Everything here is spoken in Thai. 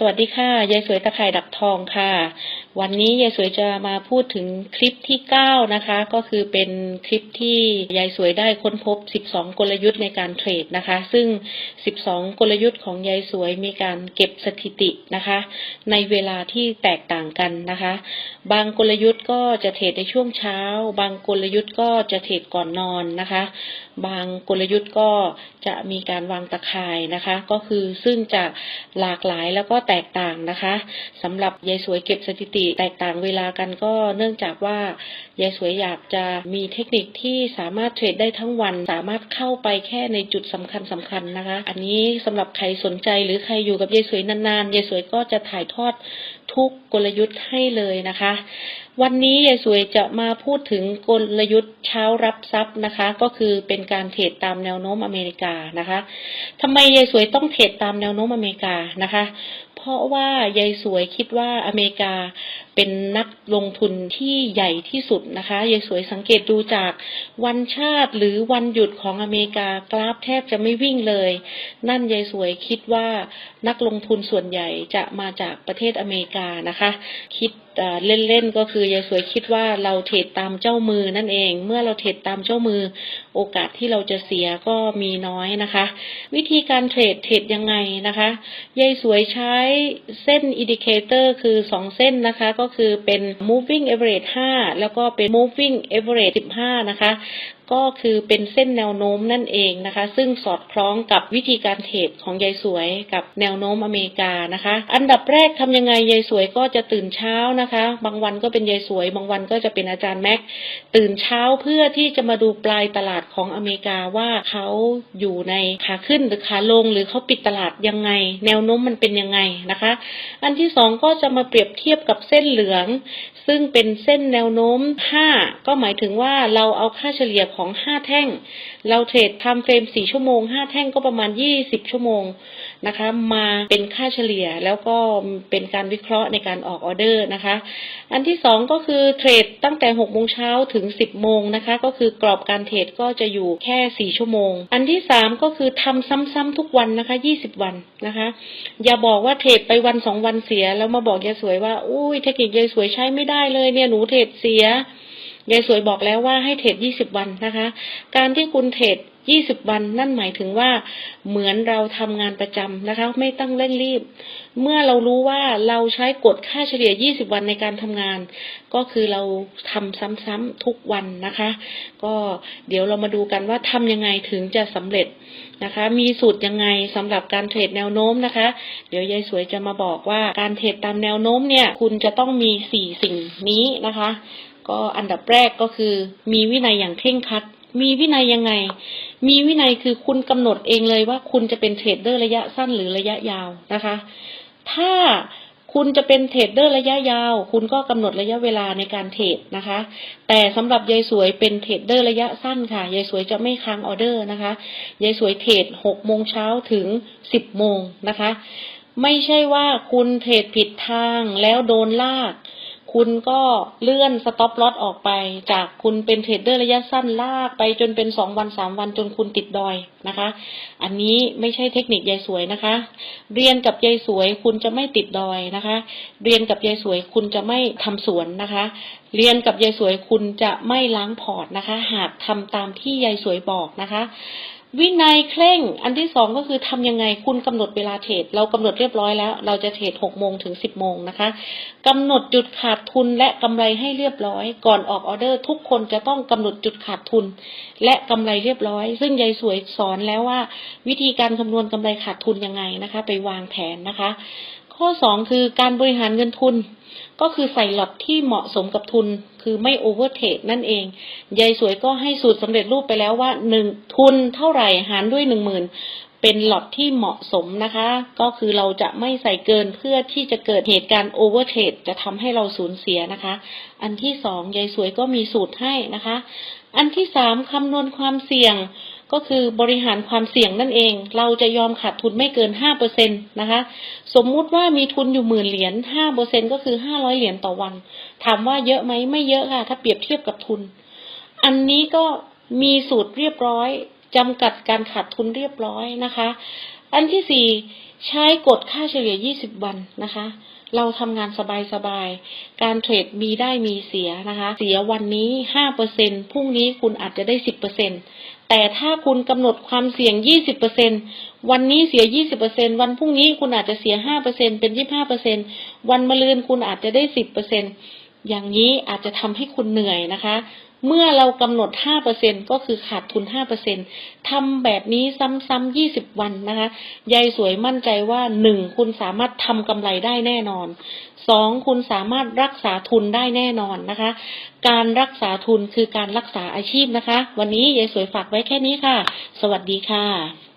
สวัสดีค่ะ ยายสวยตะไคร่ดักทองค่ะ วันนี้ยายสวยจะมาพูดถึงคลิปที่ 9 นะคะ ก็คือเป็นคลิปที่ยายสวยได้ค้นพบ 12 กลยุทธ์ในการเทรดนะคะ ซึ่ง 12 กลยุทธ์ของยายสวยมีการเก็บสถิตินะคะ ในเวลาที่แตกต่างกันนะคะ บางกลยุทธ์ก็จะเทรดในช่วงเช้า บางกลยุทธ์ก็จะเทรดก่อนนอนนะคะ บางกลยุทธ์ก็จะมีการวางตะข่ายนะคะ ก็คือซึ่งจะหลากหลายแล้วก็แตกต่างนะคะสำหรับยายสวยเก็บสถิติแตกต่างเวลากันก็เนื่องจากว่ายายสวยอยากจะมีเทคนิคที่สามารถเทรดได้ทั้งวัน สามารถเข้าไปแค่ในจุดสำคัญสำคัญนะคะ อันนี้สำหรับใครสนใจหรือใครอยู่กับยายสวยนานๆยายสวยก็จะถ่ายทอด ทุกกลยุทธ์ให้เลยนะคะ วันนี้ยายสวยจะมาพูดถึงกลยุทธ์เช้ารับทรัพย์นะคะ ก็คือเป็นการเทรดตามแนวโน้มอเมริกานะคะทำไมยายสวยต้องเทรดตามแนวโน้มอเมริกานะคะ เพราะว่ายายสวยคิดว่าอเมริกาเป็นนักลงทุนที่ใหญ่ที่สุดนะคะยายสวยสังเกตดูจากวันชาติหรือวันหยุดของอเมริกากราฟแทบจะไม่วิ่งเลย นั่นยายสวยคิดว่านักลงทุนส่วนใหญ่จะมาจากประเทศอเมริกานะคะ คิดเล่นๆก็คือยายสวยคิดว่าเราเทรดตามเจ้ามือนั่นเอง เมื่อเราเทรดตามเจ้ามือ โอกาสที่เราจะเสียก็มีน้อยนะคะ วิธีการเทรดเทรดยังไงนะคะยายสวยใช้เส้นอินดิเคเตอร์คือ2เส้นนะคะ ก็คือเป็น moving average 5 แล้วก็เป็น moving average 15 นะคะ ก็คือเป็นเส้นแนวโน้มนั่นเองนะคะ ซึ่งสอดคล้องกับวิธีการเทรดของยายสวยกับแนวโน้มอเมริกานะคะ อันดับแรกทำยังไงยายสวยก็จะตื่นเช้านะคะ บางวันก็เป็นยายสวย บางวันก็จะเป็นอาจารย์แม็กตื่นเช้าเพื่อที่จะมาดูปลายตลาดของอเมริกาว่าเขาอยู่ในขาขึ้นหรือขาลง หรือเขาปิดตลาดยังไง แนวโน้มมันเป็นยังไงนะคะ อันที่สองก็จะมาเปรียบเทียบกับเส้นเหลือง ซึ่งเป็นเส้นแนวโน้ม 5 ก็หมายถึงว่าเราเอาค่าเฉลี่ยของ5แท่ง เราเทรดทม์เฟรม4ชั่วโมง5แท่งก็ประมาณ20ชั่วโมงนะคะ มาเป็นค่าเฉลี่ยแล้วก็เป็นการวิเคราะห์ในการออกออเดอร์นะคะ อันที่สองก็คือเทรดตั้งแต่6โมงเช้าถึง10โมงนะคะ ก็คือกรอบการเทรดก็จะอยู่แค่4ชั่วโมง อันที่สามก็คือทำซ้ำๆทุกวันนะคะ20วันนะคะ อย่าบอกว่าเทรดไปวันสองวันเสียแล้วมาบอกยายสวยว่าอุ้ยเทคนิคยายสวยใช้ไม่ได้เลยเนี่ยหนูเทรดเสีย ยายสวยบอกแล้วว่าให้เทรด20วันนะคะ การที่คุณเทรด20วันนั่นหมายถึงว่าเหมือนเราทำงานประจำนะคะ ไม่ต้องเร่งรีบ เมื่อเรารู้ว่าเราใช้กฎค่าเฉลี่ย20วันในการทำงาน ก็คือเราทำซ้ำๆทุกวันนะคะ ก็เดี๋ยวเรามาดูกันว่าทำยังไงถึงจะสำเร็จนะคะ มีสูตรยังไงสำหรับการเทรดแนวโน้มนะคะ เดี๋ยวยายสวยจะมาบอกว่าการเทรดตามแนวโน้มเนี่ย คุณจะต้องมี4สิ่งนี้นะคะ ก็อันดับแรกก็คือ มีวินัยอย่างเคร่งครัด มีวินัยยังไง มีวินัยคือคุณกำหนดเองเลยว่าคุณจะเป็นเทรดเดอร์ระยะสั้นหรือระยะยาวนะคะ ถ้าคุณจะเป็นเทรดเดอร์ระยะยาว คุณก็กำหนดระยะเวลาในการเทรดนะคะ แต่สำหรับยายสวยเป็นเทรดเดอร์ระยะสั้นค่ะ ยายสวยจะไม่ค้างออเดอร์นะคะ ยายสวยเทรดหกโมงเช้าถึงสิบโมงนะคะ ไม่ใช่ว่าคุณเทรดผิดทางแล้วโดนลาก คุณก็เลื่อนสต็อปลอตออกไป จากคุณเป็นเทรดเดอร์ระยะสั้นลากไปจนเป็นสองวันสามวันจนคุณติดดอยนะคะ อันนี้ไม่ใช่เทคนิคยายสวยนะคะ เรียนกับยายสวยคุณจะไม่ติดดอยนะคะ เรียนกับยายสวยคุณจะไม่ทำสวนนะคะ เรียนกับยายสวยคุณจะไม่ล้างพอร์ตนะคะ หากทำตามที่ยายสวยบอกนะคะ วินัยเคร่ง อันที่สองก็คือทำยังไงคุณกำหนดเวลาเทรดเรากำหนดเรียบร้อยแล้ว เราจะเทรดหกโมงถึงสิบโมงนะคะกำหนดจุดขาดทุนและกำไรให้เรียบร้อย ก่อนออกออเดอร์ทุกคนจะต้องกำหนดจุดขาดทุน และกำไรเรียบร้อย ซึ่งยายสวยสอนแล้วว่า วิธีการคำนวณกำไรขาดทุนยังไงนะคะ ไปวางแผนนะคะ ข้อสองคือการบริหารเงินทุน ก็คือใส่หลอดที่เหมาะสมกับทุน คือไม่โอเวอร์เทรดนั่นเอง ยายสวยก็ให้สูตรสำเร็จรูปไปแล้วว่าหนึ่งทุนเท่าไหร่หารด้วยหนึ่งหมื่นเป็นหลอดที่เหมาะสมนะคะ ก็คือเราจะไม่ใส่เกินเพื่อที่จะเกิดเหตุการณ์โอเวอร์เทรดจะทำให้เราสูญเสียนะคะ อันที่สองยายสวยก็มีสูตรให้นะคะ อันที่สามคำนวณความเสี่ยง ก็คือบริหารความเสี่ยงนั่นเอง เราจะยอมขาดทุนไม่เกินห้าเปอร์เซ็นตนะคะ สมมุติว่ามีทุนอยู่หมื่นเหรียญห้าเปอร์เซ็นก็คือห้าร้อยเหรียญต่อวัน ถามว่าเยอะไหมไม่เยอะค่ะ ถ้าเปรียบเทียบกับทุน อันนี้ก็มีสูตรเรียบร้อยจำกัดการขาดทุนเรียบร้อยนะคะ อันที่สี่ใช้กฎค่าเฉลี่ย 20 วันนะคะ เราทำงานสบายๆ การเทรดมีได้มีเสียนะคะ เสียวันนี้ 5%พรุ่งนี้คุณอาจจะได้ 10% แต่ถ้าคุณกำหนดความเสี่ยง 20%วันนี้เสีย 20%วันพรุ่งนี้คุณอาจจะเสีย 5%เป็น 25%วันมะรืนคุณอาจจะได้ 10% อย่างนี้อาจจะทำให้คุณเหนื่อยนะคะ เมื่อเรากำหนด 5%ก็คือขาดทุน 5%ทำแบบนี้ซ้ำๆ20 วันนะคะ ยายสวยมั่นใจว่า 1. คุณสามารถทำกำไรได้แน่นอน 2. คุณสามารถรักษาทุนได้แน่นอนนะคะ การรักษาทุนคือการรักษาอาชีพนะคะ วันนี้ยายสวยฝากไว้แค่นี้ค่ะ สวัสดีค่ะ